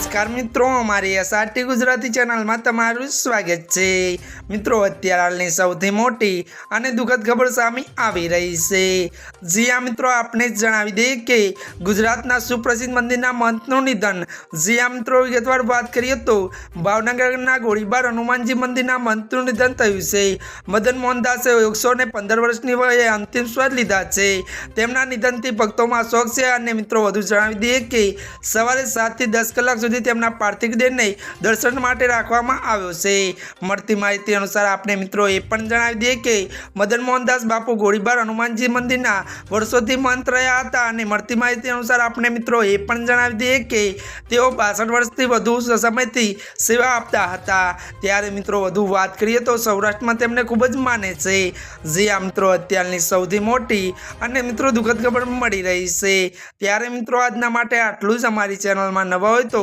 નમસ્કાર મિત્રો, અમારી એસઆરટી ગુજરાતી ચેનલમાં તમારું સ્વાગત છે. મિત્રો, અત્યારે હાલની સૌથી મોટી અને દુઃખદ ખબર સામે આવી રહી છે. જી આ મિત્રો આપણે જણાવી દઈએ કે ગુજરાતના સુપ્રસિદ્ધ મંદિરના મંતનું નિધન. જી આ મિત્રો, વિગતવાર વાત કરીએ તો ભાવનગરના ગોળીબાર હનુમાનજી મંદિરના મંતનું નિધન થયું છે. મદન મોહનદાસે એકસો ને પંદર વર્ષની વયે અંતિમ શ્વાસ લીધા છે. તેમના નિધનથી ભક્તોમાં શોખ છે અને મિત્રો, વધુ જણાવી દઈએ કે સવારે સાતથી દસ કલાક સુધી તેમના પાર્થિવ દેહને દર્શન માટે રાખવામાં આવ્યો છે. મળતી માહિતી અનુસાર આપણે મિત્રો એ પણ જણાવી દઈએ કે મદન મોહનદાસ બાપુ ગોળીબાર હનુમાનજી મંદિરના વર્ષોથી મંત રહ્યા હતા અને મળતી માહિતી અનુસાર આપણે મિત્રો એ પણ જણાવી દઈએ કે તેઓ બાસઠ વર્ષથી વધુ સમયથી સેવા આપતા હતા. ત્યારે મિત્રો વધુ વાત કરીએ તો સૌરાષ્ટ્રમાં તેમને ખૂબ જ માને છે. જે આ મિત્રો અત્યારની સૌથી મોટી અને મિત્રો દુઃખદ ખબર મળી રહી છે. ત્યારે મિત્રો આજના માટે આટલું જ. અમારી ચેનલમાં નવા હોય તો